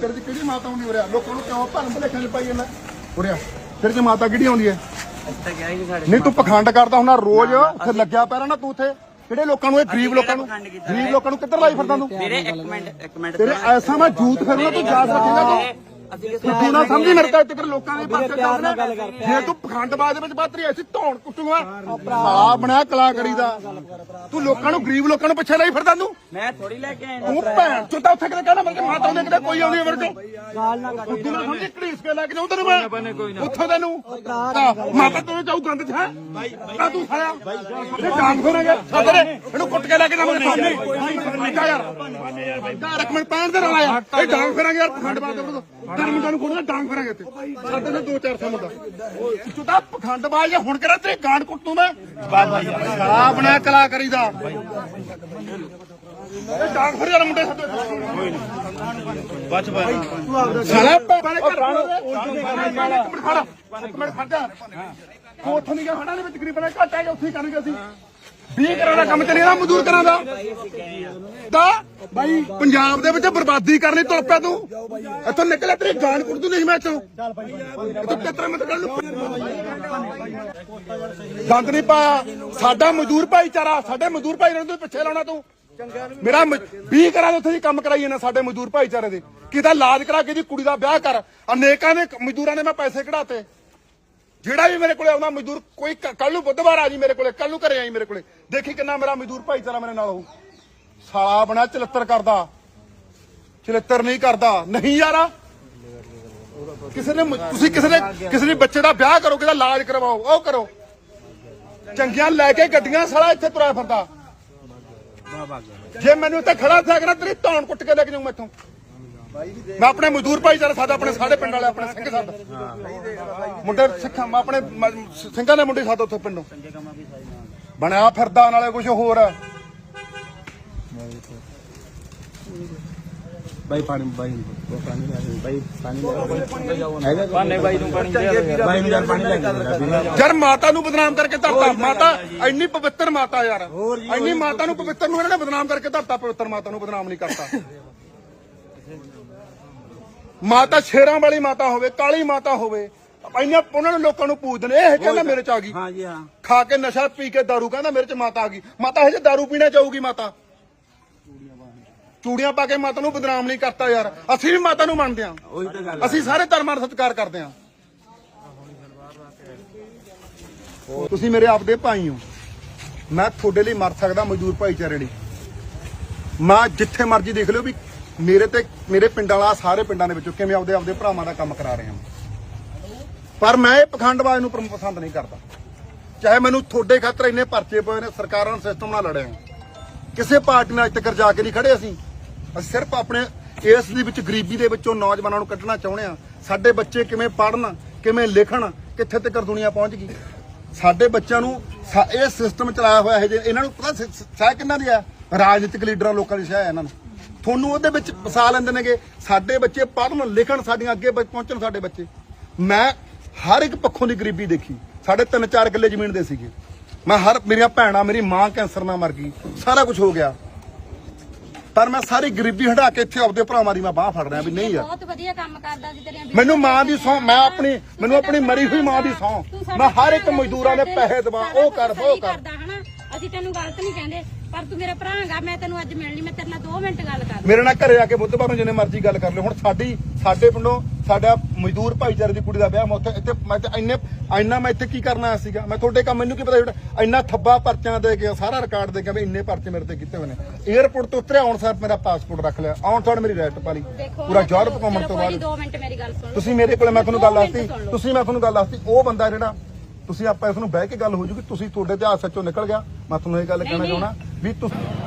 ਕਿਹੜੀ ਮਾਤਾ ਆਉਂਦੀ ਉਰਿਆ ਲੋਕਾਂ ਨੂੰ ਕਿਉਂ ਭਰਮ ਭਲੇਖਾਂ ਚ ਪਾਈ ਜਾਂਦਾ? ਮਾਤਾ ਕਿਹੜੀ ਆਉਂਦੀ ਹੈ ਇੱਥੇ ਗਿਆ ਹੀ ਸਾਡੇ ਨਹੀਂ ਤੂੰ ਪਖੰਡ ਕਰਦਾ ਹੁੰਦਾ ਰੋਜ਼ ਉੱਥੇ ਲੱਗਿਆ ਪੈਰਾ ਨਾ ਤੂੰ ਉੱਥੇ। ਕਿਹੜੇ ਲੋਕਾਂ ਨੂੰ ਇਹ ਗਰੀਬ ਲੋਕਾਂ ਨੂੰ ਗਰੀਬ ਲੋਕਾਂ ਨੂੰ ਕਿੱਧਰ ਲਾਈ ਫਿਰਦਾ ਤੂੰ? ਵੀਰੇ ਇੱਕ ਮਿੰਟ ਇੱਕ ਮਿੰਟ ਤੇਰੇ ਐਸਾ ਮੈਂ ਜੂਤ ਫਿਰਨਾ ਤੂੰ ਜਾਸ ਰੱਖੇਗਾ ਤੂੰ? ਤੂੰ ਨਾ ਸਮਝੀ ਮੇਰੇ ਤੇ ਤੱਕ ਲੋਕਾਂ ਦੇ ਪਾਸੇ ਚੱਲਦੇ ਨੇ। ਜੇ ਤੂੰ ਪਖੰਡਬਾਜ਼ ਦੇ ਵਿੱਚ ਬਾਤਰੀ ਐਸੀ ਧੌਣ ਕੁੱਟੂਗਾ। ਸਾਲਾ ਬਣਿਆ ਕਲਾਕਾਰੀ ਦਾ। ਤੂੰ ਲੋਕਾਂ ਨੂੰ ਗਰੀਬ ਲੋਕਾਂ ਨੂੰ ਪਿੱਛੇ ਲਈ ਫਿਰਦਾ ਤੂੰ। ਮੈਂ ਥੋੜੀ ਲੈ ਕੇ ਆਇਆ ਤੂੰ ਭੈਣ ਚੋਂ ਤਾਂ ਉੱਥੇ ਕਿਤੇ ਕਹਿੰਦਾ ਮਤਲਬ ਮਾਤਾ ਉਹਨੇ ਕਿਤੇ ਕੋਈ ਆਉਂਦੀ ਮੇਰੇ ਚੋਂ ਗਾਲ ਨਾ ਕਰ। ਤੂੰ ਨਾ ਸਮਝੀ ਘੜੀਸ ਕੇ ਲੈ ਕੇ ਤੈਨੂੰ ਮੈਂ। ਉੱਥੋਂ ਤੈਨੂੰ। ਮਾਤਾ ਤੂੰ ਜਾਊ ਗੰਦ ਚ ਹੈ? ਤਾਂ ਤੂੰ ਖਾਇਆ ਇਹ ਡਾਂਗ ਫੇਰਾਂਗੇ ਸਾਦਰੇ ਇਹਨੂੰ ਕੁੱਟ ਕੇ ਲੈ ਕੇ ਜਾ ਮੇਰੇ ਸਾਹਮਣੇ। ਜਾ ਯਾਰ। ਦਾ ਰਕਮਣ ਪੈਣ ਦੇ ਨਾਲ ਆਇਆ ਇਹ ਡਾਂਗ ਫੇਰਾਂਗੇ ਯਾਰ ਪਖੰਡਬਾਜ਼ ਦੇ ਵਿਰੁੱਧ ਧਰਮ ਨੂੰ ਕੋਲ ਡਾਂਗ ਫੇਰਾਂਗੇ ਇੱਥੇ। ਸਾਡੇ ਨੇ ਦੋ ਚਾਰ ਸਾਲ ਦਾ ਤੂੰ ਤਾਂ ਪਖੰਡਬਾਜ਼ ਆ, ਹੁਣ ਕਰਾ ਤੇਰੇ ਗਾਂਡ ਕੁੱਟੂ ਮੈਂ? ਸਾਲਾ ਬਣਾ ਕਲਾਕਾਰੀ ਦਾ ਇਹ ਡਾਂਗ ਫੇਰ ਯਾਰ ਮੁੰਡੇ ਸਾਡੇ ਸਾਲਾ ਪਾਣੇ ਕਰ ਇੱਕ ਮਿੰਟ ਖੜਾ ਇੱਕ ਮਿੰਟ ਖੜ ਜਾ। ਤੂੰ ਉੱਥੋਂ ਨਹੀਂ ਗਿਆ ਖੜਾ ਗਰੀਬਾਂ ਦਾ ਘਾਟਾ ਹੈ ਉੱਥੇ ਹੀ ਕਰਾਂਗੇ ਅਸੀਂ। 20 ਕਰਾਂ ਦਾ ਕੰਮ ਚੱਲੀ ਮਜ਼ਦੂਰ ਕਰਾਂ ਦਾ। ਦਾ ਬਾਈ, ਪੰਜਾਬ ਦੇ ਵਿੱਚ ਬਰਬਾਦੀ ਕਰਨੀ ਤੁਰ ਤੂੰ। ਇੱਥੋਂ ਨਿਕਲਿਆ ਤੇਰੀ ਜਾਨ ਕੁੱਟ ਦੂ ਨਹੀਂ ਮੈਂ ਇੱਥੋਂ। ਇੱਥੋਂ ਕਿਤਰਾ ਮੈਂ ਕੱਲ ਨੂੰ ਗੰਦ ਨਹੀਂ ਪਾਇਆ। ਸਾਡਾ ਮਜ਼ਦੂਰ ਭਾਈਚਾਰਾ, ਸਾਡੇ ਮਜ਼ਦੂਰ ਭਾਈਚਾਰੇ ਨੂੰ ਪਿੱਛੇ ਲਾਉਣਾ ਤੂੰ। ਮੇਰਾ 20 ਕਰਾਂ ਦੇ ਉੱਥੇ ਦੀ ਕੰਮ ਕਰਾਈ ਨੇ ਸਾਡੇ ਮਜ਼ਦੂਰ ਭਾਈਚਾਰੇ ਦੇ। ਕਿਤਾ ਇਲਾਜ ਕਰਾ ਕੇ ਦੀ ਕੁੜੀ ਦਾ ਵਿਆਹ ਕਰ। ਅਨੇਕਾਂ ਦੇ ਮਜ਼ਦੂਰਾਂ ਨੇ ਮੈਂ ਪੈਸੇ ਕਢਾਤੇ। ਜਿਹੜਾ ਵੀ ਮੇਰੇ ਕੋਲੇ ਆਉਂਦਾ ਮਜ਼ਦੂਰ, ਕੋਈ ਕੱਲ ਨੂੰ ਬੁੱਧਵਾਰ ਆ ਜੀ ਮੇਰੇ ਕੋਲੇ ਕੱਲ ਨੂੰ ਘਰੇ ਆਈ ਮੇਰੇ ਕੋਲੇ। ਦੇਖੀ ਕਿੰਨਾ ਮੇਰਾ ਮਜ਼ਦੂਰ ਭਾਈਚਾਰਾ ਮੇਰੇ ਨਾਲ ਹੋਊ। ਸਾਲਾ ਬਣਾ ਚਲੱਤਰ ਕਰਦਾ, ਚਲੱਤਰ ਨਹੀਂ ਕਰਦਾ। ਨਹੀਂ ਯਾਰਾ, ਕਿਸੇ ਨੇ ਤੁਸੀਂ ਕਿਸੇ ਨੇ, ਕਿਸੇ ਦੇ ਬੱਚੇ ਦਾ ਵਿਆਹ ਕਰੋ ਕਿਦਾ ਇਲਾਜ ਕਰਵਾਓ, ਉਹ ਕਰੋ। ਚੰਗੀਆਂ ਲੈ ਕੇ ਗੱਡੀਆਂ ਸਾਲਾ ਇੱਥੇ ਤੁਰਿਆ ਫਿਰਦਾ। ਜੇ ਮੈਨੂੰ ਇੱਥੇ ਖੜਾ ਥਿਆ ਤੇਰੀ ਧੌਣ ਕੁੱਟ ਕੇ ਲੈ ਕੇ ਜਾਊਂ ਮੈਥੋਂ। ਮੈਂ ਆਪਣੇ ਮਜ਼ਦੂਰ ਭਾਈਚਾਰੇ ਸਾਡਾ ਆਪਣੇ ਸਾਡੇ ਪਿੰਡ ਵਾਲੇ ਆਪਣੇ ਸਿੰਘ ਸਾਡਾ ਮੁੰਡੇ ਸਿੱਖਾਂ ਮੈਂ ਆਪਣੇ ਮ- ਸਿੰਘਾਂ ਦੇ ਮੁੰਡੇ ਸਾਡਾ ਉੱਥੇ ਪਿੰਡੋਂ। ਬਣਿਆ ਫਿਰਦਾ ਨਾਲੇ ਕੁਝ ਹੋਰ ਬਾਈ ਪਾਣੀ ਬਾਈ ਪਾਣੀ ਬਾਈ ਪਾਣੀ ਹੈਗਾ ਬਾਈ ਨੂੰ ਪਾਣੀ ਦੇ। ਬਾਈ ਨੂੰ ਯਾਰ ਪਾਣੀ ਲੈ ਕੇ ਯਾਰ ਮਾਤਾ ਨੂੰ ਬਦਨਾਮ ਕਰਕੇ ਧਰਤਾ। ਮਾਤਾ ਇੰਨੀ ਪਵਿੱਤਰ ਮਾਤਾ ਯਾਰ। ਇੰਨੀ ਮਾਤਾ ਨੂੰ ਪਵਿੱਤਰ ਨੂੰ ਇਹਨਾਂ ਨੇ ਬਦਨਾਮ ਕਰਕੇ ਧਰਤਾ। ਪਵਿੱਤਰ ਮਾਤਾ ਨੂੰ ਬਦਨਾਮ ਨਹੀਂ ਕਰਤਾ। ਮਾਤਾ ਸ਼ੇਰਾਂ ਵਾਲੀ ਮਾਤਾ ਹੋਵੇ ਕਾਲੀ ਮਾਤਾ ਹੋਵੇ ਇੰਨਾ ਉਹਨਾਂ ਨੂੰ ਲੋਕਾਂ ਨੂੰ ਪੂਜਦੇ ਨੇ ਇਹ ਕਹਿੰਦਾ ਮੇਰੇ ਚ ਆ ਗਈ। ਹਾਂ ਜੀ ਹਾਂ। ਖਾ ਕੇ ਨਸ਼ਾ ਪੀ ਕੇ ਦਾਰੂ ਕਹਿੰਦਾ ਮੇਰੇ ਚ ਮਾਤਾ ਆ ਗਈ। ਮਾਤਾ ਇਹ ਜੇ ਦਾਰੂ ਪੀਣਾ ਚਾਹੂਗੀ ਮਾਤਾ? ਚੂੜੀਆਂ ਪਾ ਕੇ ਮਾਤਾ ਨੂੰ ਬਦਨਾਮ ਨਹੀਂ ਕਰਤਾ ਯਾਰ। ਅਸੀਂ ਵੀ ਮਾਤਾ ਨੂੰ ਮੰਨਦੇ ਆ ਉਹੀ ਤਾਂ ਗੱਲ ਅਸੀਂ ਸਾਰੇ ਧਰਮਾਂ ਦਾ ਸਤਿਕਾਰ ਕਰਦੇ ਆ ਤੁਸੀਂ ਮੇਰੇ ਆਪਦੇ ਭਾਈ ਹੋ। ਮੈਂ ਤੁਹਾਡੇ ਲਈ ਮਰ ਸਕਦਾ ਮਜ਼ਦੂਰ ਭਾਈਚਾਰੇ ਲਈ। ਮੈਂ ਜਿੱਥੇ ਮਰਜ਼ੀ ਦੇਖ ਲਿਓ ਵੀ ਮੇਰੇ ਤੇ, ਮੇਰੇ ਪਿੰਡਾਂ ਵਾਲਾ ਸਾਰੇ ਪਿੰਡਾਂ ਦੇ ਵਿੱਚੋਂ ਕਿਵੇਂ ਆਪਦੇ ਆਪਦੇ ਭਰਾਵਾਂ ਦਾ ਕੰਮ ਕਰਾ ਰਹੇ ਹਾਂ ਪਰ ਮੈਂ ਇਹ ਪਖੰਡਵਾਦ ਨੂੰ ਪਸੰਦ ਨਹੀਂ ਕਰਦਾ। ਚਾਹੇ ਮੈਨੂੰ ਤੁਹਾਡੇ ਖਾਤਰ ਇੰਨੇ ਪਰਚੇ ਪਏ ਨੇ, ਸਰਕਾਰਾਂ ਨੂੰ ਸਿਸਟਮ ਨਾਲ ਲੜਿਆ ਕਿਸੇ ਪਾਰਟੀ ਨਾਲ ਅੱਜ ਤੱਕ ਜਾ ਕੇ ਨਹੀਂ ਖੜੇ ਅਸੀਂ। ਅਸੀਂ ਸਿਰਫ ਆਪਣੇ ਇਸ ਦੇ ਵਿੱਚ ਗਰੀਬੀ ਦੇ ਵਿੱਚੋਂ ਨੌਜਵਾਨਾਂ ਨੂੰ ਕੱਢਣਾ ਚਾਹੁੰਦੇ ਆ ਸਾਡੇ ਬੱਚੇ ਕਿਵੇਂ ਪੜ੍ਹਨ, ਕਿਵੇਂ ਲਿਖਣ, ਕਿੱਥੇ ਤੱਕ ਦੁਨੀਆ ਪਹੁੰਚ ਗਈ? ਸਾਡੇ ਬੱਚਿਆਂ ਨੂੰ ਸਾ- ਇਹ ਸਿਸਟਮ ਚਲਾਇਆ ਹੋਇਆ ਹੈ ਜੇ, ਇਹਨਾਂ ਨੂੰ ਪਤਾ ਸਹਿ ਕਿੰਨਾ ਦੀ ਆ ਰਾਜਨੀਤਿਕ ਲੀਡਰਾਂ ਲੋਕਾਂ ਦੀ ਸਹਿ ਇਹਨਾਂ ਨੂੰ। ਤੁਹਾਨੂੰ ਉਹਦੇ ਵਿੱਚ ਫਸਾ ਲੈਂਦੇ ਨੇਗੇ। ਸਾਡੇ ਬੱਚੇ ਪੜ੍ਹਨ ਲਿਖਣ ਸਾਡੀਆਂ ਅੱਗੇ ਪਹੁੰਚਣ ਸਾਡੇ ਬੱਚੇ। ਮੈਂ ਹਰ ਇੱਕ ਪੱਖੋਂ ਦੀ ਗਰੀਬੀ ਦੇਖੀ। ਸਾਡੇ ਤਿੰਨ ਚਾਰ ਕਿੱਲੇ ਜ਼ਮੀਨ ਦੇ ਸੀਗੇ। ਮੈਂ ਹਰ ਮੇਰੀਆਂ ਭੈਣਾਂ ਮੇਰੀ ਮਾਂ ਕੈਂਸਰ ਨਾਲ ਮਰ ਗਈ। ਸਾਰਾ ਕੁਝ ਹੋ ਗਿਆ। ਪਰ ਮੈਂ ਸਾਰੀ ਗਰੀਬੀ ਹਟਾ ਕੇ ਇੱਥੇ ਆਪਦੇ ਭਰਾਵਾਂ ਦੀ ਮੈਂ ਬਾਹ ਫੜ ਰਿਹਾ ਵੀ ਨਹੀਂ ਯਾਰ ਬਹੁਤ ਵਧੀਆ ਕੰਮ ਕਰਦਾ ਸੀ ਤੇਰੀਆਂ ਮੈਨੂੰ ਮਾਂ ਦੀ ਸੌ ਮੈਂ ਆਪਣੀ ਮੈਨੂੰ ਆਪਣੀ ਮਰੀ ਹੋਈ ਮਾਂ ਦੀ ਸੌ। ਮੈਂ ਹਰ ਇੱਕ ਮਜ਼ਦੂਰਾਂ ਦੇ ਪੈਸੇ ਦਵਾ ਉਹ ਕਰ ਉਹ ਕਰ। ਅਸੀਂ ਤੈਨੂੰ ਗਲਤ ਨਹੀਂ ਕਹਿੰਦੇ ਪਰ ਤੂੰ ਮੇਰਾ ਭਰਾ ਹੈਗਾ ਮੈਂ ਤੈਨੂੰ ਅੱਜ ਮਿਲਣੀ ਮੈਂ ਤੇਰੇ ਨਾਲ 2 ਮਿੰਟ ਗੱਲ ਕਰ ਮੇਰੇ ਨਾਲ ਘਰੇ ਆ ਕੇ ਬੁੱਧਵਾਰ ਨੂੰ ਜਿੰਨੇ ਮਰਜ਼ੀ ਗੱਲ ਕਰ ਲਿਓ। ਹੁਣ ਸਾਡੀ ਸਾਡੇ ਪਿੰਡੋਂ ਸਾਡਾ ਮਜ਼ਦੂਰ ਭਾਈਚਾਰੇ ਦੀ ਕੁੜੀ ਦਾ ਵਿਆਹ ਮੈਂ ਉੱਥੇ ਇੱਥੇ ਮੈਂ ਤੇ ਇੰਨੇ ਇੰਨਾ ਮੈਂ ਇੱਥੇ ਕੀ ਕਰਨਾ ਆਇਆ ਸੀਗਾ? ਮੈਂ ਤੁਹਾਡੇ ਕੰਮ ਮੈਨੂੰ ਕੀ ਪਤਾ ਜਿਹੜਾ ਇੰਨਾ ਥੱਬਾ ਪਰਚਿਆਂ ਦੇ ਕੇ ਸਾਰਾ ਰਿਕਾਰਡ ਦੇ ਕੇ ਵੀ ਇੰਨੇ ਪਰਚੇ ਮੇਰੇ ਤੇ ਕੀਤੇ ਹੋਏ ਨੇ। 에어ਪੋਰਟ ਤੋਂ ਉਤਰਿਆ ਹੁਣ ਸਰ ਮੇਰਾ ਪਾਸਪੋਰਟ ਰੱਖ ਲਿਆ। ਆਉਣ ਤੁਹਾਡੇ ਮੇਰੀ ਰੈਸਟ ਪਾਲੀ ਦੇਖੋ ਪੂਰਾ ਯੂਰਪ ਘੁੰਮਣ ਤੋਂ ਬਾਅਦ। 2 ਮਿੰਟ ਮੇਰੀ ਗੱਲ ਸੁਣ ਤੁਸੀਂ ਮੇਰੇ ਕੋਲੇ ਮੈਂ ਤੁਹਾਨੂੰ ਗੱਲ ਦੋ ਮਿੰਟ ਦੱਸਤੀ ਸੁਣ ਲਓ। ਤੁਸੀਂ ਮੈਂ ਤੁਹਾਨੂੰ ਗੱਲ ਦੱਸਤੀ ਉਹ ਬੰਦਾ ਜਿਹੜਾ ਤੁਸੀਂ ਆਪਾਂ ਇਸ ਨੂੰ ਬਹਿ ਕੇ ਗੱਲ ਹੋ ਜੂਗੀ ਤੁਸੀਂ ਤੁਹਾਡੇ ਤੇ ਆ ਸੱਚੋ ਨਿਕਲ ਗਿਆ ਮੈਂ ਤੁਹਾਨੂੰ ਇਹ ਗੱਲ ਕਹਿਣਾ। ਚਾਹੁੰਦਾ ਵੀ ਤੁਸੀਂ